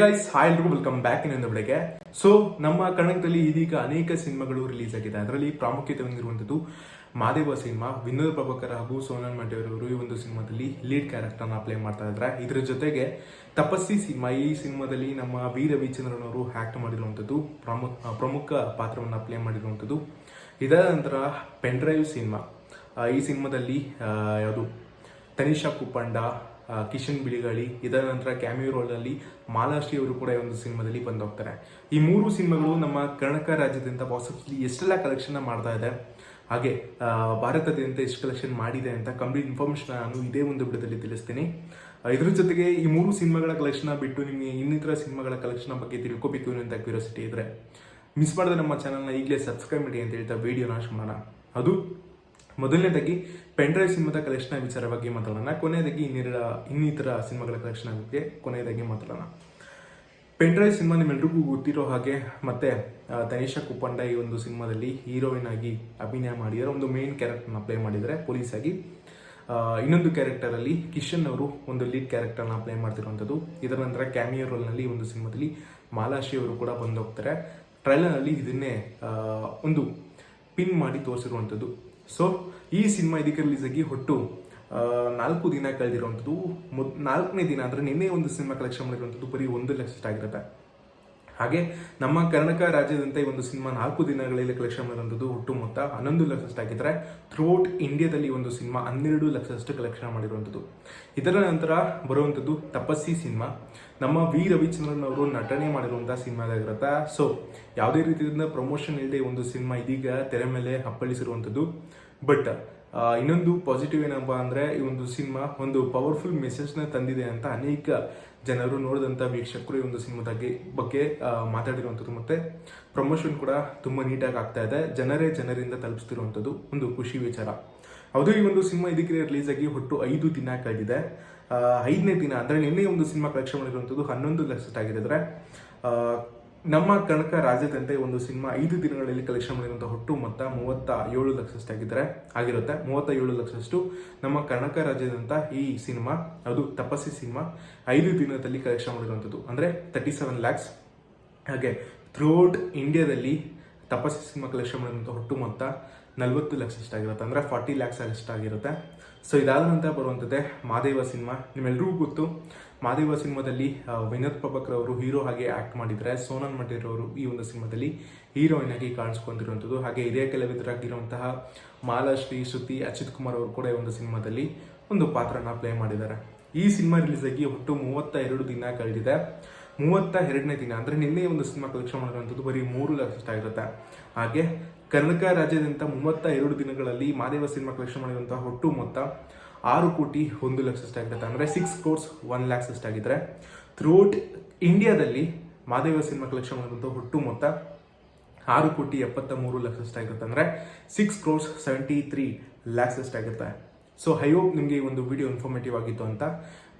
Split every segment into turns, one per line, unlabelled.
Guys hi ಎಲ್ರಿಗೂ welcome back ಇನ್ನೊಂದು ಬೆಳಗ್ಗೆ ಸೊ ನಮ್ಮ ಕನ್ನಡದಲ್ಲಿ ಇದೀಗ ಅನೇಕ ಸಿನಿಮಾಗಳು ರಿಲೀಸ್ ಆಗಿದೆ ಅದರಲ್ಲಿ ಪ್ರಾಮುಖ್ಯತೆ ಹೊಂದಿರುವಂಥದ್ದು ಮಾದೇವ ಸಿನಿಮಾ, ವಿನೋದ್ ಪ್ರಭಾಕರ್ ಹಾಗೂ ಸೋನಲ್ ಅವರು ಈ ಒಂದು ಸಿನಿಮಾದಲ್ಲಿ ಲೀಡ್ ಕ್ಯಾರೆಕ್ಟರ್ನ ಪ್ಲೇ ಮಾಡ್ತಾ ಇದ್ದಾರೆ. ಇದರ ಜೊತೆಗೆ ತಪಸ್ಸಿ ಸಿನಿಮಾ, ಈ ಸಿನಿಮಾದಲ್ಲಿ ನಮ್ಮ ವಿ ರವಿಚಂದ್ರನ್ ಅವರು ಆಕ್ಟ್ ಮಾಡಿರುವಂಥದ್ದು ಪ್ರಮುಖ ಪ್ರಮುಖ ಪಾತ್ರವನ್ನು ಪ್ಲೇ ಮಾಡಿರುವಂಥದ್ದು ಇದರ ನಂತರ ಪೆನ್ ಡ್ರೈವ್ ಸಿನಿಮಾ. ಈ ಸಿನಿಮಾದಲ್ಲಿ ಯಾವುದು? ತನಿಷಾ ಕುಪ್ಪಂಡ ಕಿಶನ್ ಬಿಳಿಗಾಳಿ, ಇದರ ನಂತರ ಕ್ಯಾಮಿಯೋ ರೋಲ್ನಲ್ಲಿ ಮಾಲಾಶ್ರೀ ಅವರು ಕೂಡ ಈ ಒಂದು ಸಿನಿಮಾದಲ್ಲಿ ಬಂದೋಗ್ತಾರೆ. ಈ ಮೂರು ಸಿನಿಮಾಗಳು ನಮ್ಮ ಕರ್ನಾಟಕ ರಾಜ್ಯದಿಂದ ಅಲ್ಲಿ ಎಷ್ಟೆಲ್ಲ ಕಲೆಕ್ಷನ್ ಮಾಡ್ತಾ ಇದೆ, ಹಾಗೆ ಭಾರತದಿಂದ ಎಷ್ಟು ಕಲೆಕ್ಷನ್ ಮಾಡಿದೆ ಅಂತ ಕಂಪ್ಲೀಟ್ ಇನ್ಫಾರ್ಮೇಷನ್ ನಾನು ಇದೇ ಒಂದು ಬಿಡದಲ್ಲಿ ತಿಳಿಸ್ತೀನಿ. ಇದ್ರ ಜೊತೆಗೆ ಈ ಮೂರು ಸಿನಿಮಾಗಳ ಕಲೆಕ್ಷನ್ ಬಿಟ್ಟು ನಿಮಗೆ ಇನ್ನಿತರ ಸಿನಿಮಾಗಳ ಕಲೆಕ್ಷನ್ ಬಗ್ಗೆ ತಿಳ್ಕೊಬೇಕು ಅಂತ ಕ್ಯೂರಿಯಾಸಿಟಿ ಇದ್ರೆ ಮಿಸ್ ಮಾಡಿದ್ರೆ ನಮ್ಮ ಚಾನಲ್ನ ಈಗಲೇ ಸಬ್ಸ್ಕ್ರೈಬ್ ಮಾಡಿ ಅಂತ ಹೇಳ್ತಾ ವಿಡಿಯೋನ ಮಾಡೋಣ. ಅದು ಮೊದಲನೇದಾಗಿ ಪೆಂಡ್ರೈವ್ ಸಿನಿಮಾದ ಕಲೆಕ್ಷನ್ ವಿಚಾರ ಬಗ್ಗೆ ಮಾತಾಡೋಣ. ಕೊನೆಯದಾಗಿ ಇನ್ನೆರಡ ಇನ್ನಿತರ ಸಿನಿಮಾಗಳ ಕಲೆಕ್ಷನ್ ಬಗ್ಗೆ ಕೊನೆಯದಾಗಿ ಮಾತಾಡೋಣ. ಪೆಂಡ್ರೈವ್ ಸಿನಿಮಾ ನಿಮ್ಮೆಲ್ರಿಗೂ ಗೊತ್ತಿರೋ ಹಾಗೆ ಮತ್ತೆ ತನಿಷಾ ಕುಪ್ಪಂಡ ಈ ಒಂದು ಸಿನಿಮಾದಲ್ಲಿ ಹೀರೋಯಿನ್ ಆಗಿ ಅಭಿನಯ ಮಾಡಿದರೆ ಒಂದು ಮೇನ್ ಕ್ಯಾರೆಕ್ಟರ್ನ ಪ್ಲೇ ಮಾಡಿದ್ದಾರೆ ಪೊಲೀಸ್ ಆಗಿ. ಇನ್ನೊಂದು ಕ್ಯಾರೆಕ್ಟರಲ್ಲಿ ಕಿಶನ್ ಅವರು ಒಂದು ಲೀಡ್ ಕ್ಯಾರೆಕ್ಟರ್ನ ಪ್ಲೇ ಮಾಡ್ತಿರುವಂಥದ್ದು. ಇದರ ನಂತರ ಕ್ಯಾಮಿಯೋ ರೋಲ್ನಲ್ಲಿ ಒಂದು ಸಿನಿಮಾದಲ್ಲಿ ಮಾಲಾಶಿ ಅವರು ಕೂಡ ಬಂದು ಹೋಗ್ತಾರೆ. ಟ್ರೈಲರ್ನಲ್ಲಿ ಇದನ್ನೇ ಒಂದು ಪಿನ್ ಮಾಡಿ ತೋರಿಸಿರುವಂಥದ್ದು. ಸೊ ಈ ಸಿನಿಮಾ ಇದಕ್ಕೆ ರಿಲೀಸ್ ಆಗಿ ಹೊಟ್ಟು ನಾಲ್ಕು ದಿನ ಕಳೆದಿರುವಂಥದ್ದು. ಮೊದ್ ನಾಲ್ಕನೇ ದಿನ ಅಂದರೆ ನಿನ್ನೆ ಒಂದು ಸಿನಿಮಾ ಕಲೆಕ್ಷನ್ ಮಾಡಿರುವಂಥದ್ದು ಬರೀ ಒಂದು ಲಕ್ಷ ಆಗಿರುತ್ತೆ ಹಾಗೆ ನಮ್ಮ ಕರ್ನಾಟಕ ರಾಜ್ಯದಂತೆ ಒಂದು ಸಿನಿಮಾ ನಾಲ್ಕು ದಿನಗಳಲ್ಲಿ ಕಲೆಕ್ಷನ್ ಮಾಡಿರುವಂಥದ್ದು ಒಟ್ಟು ಮೊತ್ತ ಹನ್ನೊಂದು ಲಕ್ಷಷ್ಟು ಆಗಿದ್ರೆ ಥ್ರೂಔಟ್ ಇಂಡಿಯಾದಲ್ಲಿ ಒಂದು ಸಿನಿಮಾ ಹನ್ನೆರಡು ಲಕ್ಷದಷ್ಟು ಕಲೆಕ್ಷನ್ ಮಾಡಿರುವಂಥದ್ದು. ಇದರ ನಂತರ ಬರುವಂಥದ್ದು ತಪಸ್ಸಿ ಸಿನಿಮಾ. ನಮ್ಮ ವಿ ರವಿಚಂದ್ರನ್ ಅವರು ನಟನೆ ಮಾಡಿರುವಂಥ ಸಿನಿಮಾದಾಗಿರುತ್ತೆ ಸೊ ಯಾವುದೇ ರೀತಿಯಿಂದ ಪ್ರಮೋಷನ್ ಇಲ್ಲದೆ ಒಂದು ಸಿನಿಮಾ ಇದೀಗ ತೆರೆ ಮೇಲೆ ಅಪ್ಪಳಿಸಿರುವಂಥದ್ದು ಬಟ್ ಇನ್ನೊಂದು ಪಾಸಿಟಿವ್ ಏನಪ್ಪ ಅಂದರೆ ಈ ಒಂದು ಸಿನಿಮಾ ಒಂದು ಪವರ್ಫುಲ್ ಮೆಸೇಜ್ನ ತಂದಿದೆ ಅಂತ ಅನೇಕ ಜನರು ನೋಡಿದಂಥ ವೀಕ್ಷಕರು ಈ ಒಂದು ಸಿನಿಮಾದಾಗಿ ಬಗ್ಗೆ ಮಾತಾಡಿರುವಂಥದ್ದು. ಮತ್ತೆ ಪ್ರಮೋಷನ್ ಕೂಡ ತುಂಬ ನೀಟಾಗಿ ಆಗ್ತಾ ಇದೆ. ಜನರೇ ಜನರಿಂದ ತಲುಪಿಸ್ತಿರುವಂಥದ್ದು ಒಂದು ಖುಷಿ ವಿಚಾರ. ಹೌದು ಈ ಒಂದು ಸಿನಿಮಾ ಇದಕ್ಕೆ ರಿಲೀಸ್ ಆಗಿ ಒಟ್ಟು ಐದು ದಿನ ಕಳೆದಿದೆ ಐದನೇ ದಿನ ಅಂದರೆ ನಿನ್ನೆ ಒಂದು ಸಿನಿಮಾ ಕಲೆಕ್ಷನ್ ಮಾಡಿರುವಂಥದ್ದು ಹನ್ನೊಂದು ಲಕ್ಷ ಆ, ನಮ್ಮ ಕನಕ ರಾಜ್ಯದಂತೆ ಒಂದು ಸಿನಿಮಾ ಐದು ದಿನಗಳಲ್ಲಿ ಕಲೆಕ್ಷನ್ ಮಾಡಿರುವಂಥ ಹೊಟ್ಟು ಮೊತ್ತ ಮೂವತ್ತ ಏಳು ಲಕ್ಷಷ್ಟಾಗಿದ್ದರೆ ಆಗಿರುತ್ತೆ. ಮೂವತ್ತ ಏಳು ಲಕ್ಷಷ್ಟು ನಮ್ಮ ಕರ್ನಾಟಕ ರಾಜ್ಯದಂತ ಈ ಸಿನಿಮಾ, ಅದು ತಪಸ್ಸಿ ಸಿನಿಮಾ, ಐದು ದಿನದಲ್ಲಿ ಕಲೆಕ್ಷನ್ ಮಾಡಿರುವಂಥದ್ದು ಅಂದರೆ ತರ್ಟಿ ಸೆವೆನ್ ಲ್ಯಾಕ್ಸ್ ಹಾಗೆ ಥ್ರೂಔಟ್ ಇಂಡಿಯಾದಲ್ಲಿ ತಪಸ್ಸಿ ಸಿನಿಮಾ ಕಲೆಕ್ಷನ್ ಮಾಡಿದಂಥ ಒಟ್ಟು ಮೊತ್ತ ನಲವತ್ತು ಆಗಿರುತ್ತೆ ಅಂದರೆ ಫಾರ್ಟಿ ಲ್ಯಾಕ್ಸ್ ಅಷ್ಟಾಗಿರುತ್ತೆ. ಸೊ ಇದಾದ ನಂತರ ಬರುವಂಥದ್ದೇ ಮಾದೇವ ಸಿನಿಮಾ ನಿಮ್ಮೆಲ್ರಿಗೂ ಗೊತ್ತು, ಮಾದೇವ ಸಿನಿಮಾದಲ್ಲಿ ವಿನೋದ್ ಪ್ರಭಾಕರ್ ಅವರು ಹೀರೋ ಹಾಗೆ ಆ್ಯಕ್ಟ್ ಮಾಡಿದರೆ, ಸೋನನ್ ಮಂಟೇರ್ ಅವರು ಈ ಒಂದು ಸಿನಿಮಾದಲ್ಲಿ ಹೀರೋಯಿನ್ ಆಗಿ ಕಾಣಿಸ್ಕೊಂಡಿರುವಂಥದ್ದು. ಹಾಗೆ ಹಿರಿಯ ಕಲಾವಿದರಾಗಿರುವಂತಹ ಮಾಲಾಶ್ರೀ, ಶ್ರುತಿ ಅಚ್ಯುತ್ ಕುಮಾರ್ ಅವರು ಕೂಡ ಈ ಒಂದು ಸಿನಿಮಾದಲ್ಲಿ ಒಂದು ಪಾತ್ರನ ಪ್ಲೇ ಮಾಡಿದ್ದಾರೆ. ಈ ಸಿನಿಮಾ ರಿಲೀಸ್ ಆಗಿ ಒಟ್ಟು ಮೂವತ್ತ ಎರಡು ದಿನ ಕಳೆದಿದೆ. ಮೂವತ್ತ ಎರಡನೇ ದಿನ, ಅಂದರೆ ನಿನ್ನೆ ಒಂದು ಸಿನಿಮಾ ಕಲೆಕ್ಷನ್ ಮಾಡಿರುವಂಥದ್ದು ಬರೀ ಮೂರು ಲಕ್ಷ ಇರುತ್ತೆ ಹಾಗೆ ಕರ್ನಾಟಕ ರಾಜ್ಯದಂತ ಮೂವತ್ತ ಎರಡು ದಿನಗಳಲ್ಲಿ ಮಾದೇವ ಸಿನಿಮಾ ಕಲೆಕ್ಷನ್ ಮಾಡಿರುವಂತಹ ಒಟ್ಟು ಮೊತ್ತ ಆರು ಕೋಟಿ ಒಂದು ಲಕ್ಷಷ್ಟಾಗಿರುತ್ತೆ ಅಂದರೆ ಸಿಕ್ಸ್ ಕೋರ್ಸ್ ಒನ್ ಲ್ಯಾಕ್ಸ್ ಅಷ್ಟಾಗಿದ್ರೆ ಥ್ರೂಔಟ್ ಇಂಡಿಯಾದಲ್ಲಿ ಮಾದೇವ ಸಿನಿಮಾ ಕಲೆಕ್ಷನ್ ಮಾಡಿರುವಂಥ ಒಟ್ಟು ಮೊತ್ತ ಆರು ಕೋಟಿ ಎಪ್ಪತ್ತ ಮೂರು ಲಕ್ಷಷ್ಟಾಗಿರುತ್ತೆ ಅಂದರೆ six crores seventy three lakhs ಅಷ್ಟಾಗಿರುತ್ತೆ so I hope ನಿಮಗೆ ಈ ಒಂದು ವಿಡಿಯೋ ಇನ್ಫಾರ್ಮೇಟಿವ್ ಆಗಿತ್ತು ಅಂತ.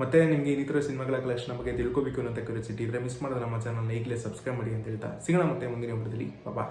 ಮತ್ತೆ ನಿಮಗೆ ಇನ್ನಿತರ ಸಿನಿಮಾಗಳ ಕಲೆಕ್ಷನ್ ಬಗ್ಗೆ ತಿಳ್ಕೊಬೇಕು ಅನ್ನೋ ಕ್ಯೂರಿಯಾಸಿಟಿ ಇದ್ರೆ ಮಿಸ್ ಮಾಡಿದ್ರೆ ನಮ್ಮ ಚಾನಲ್ನ ಈಗಲೇ ಸಬ್ಸ್ಕ್ರೈಬ್ ಮಾಡಿ ಅಂತ ಹೇಳ್ತಾ. ಸಿಗೋಣ ಮತ್ತೆ ಮುಂದಿನ ವಿಡಿಯೋದಲ್ಲಿ ಬಾಬಾ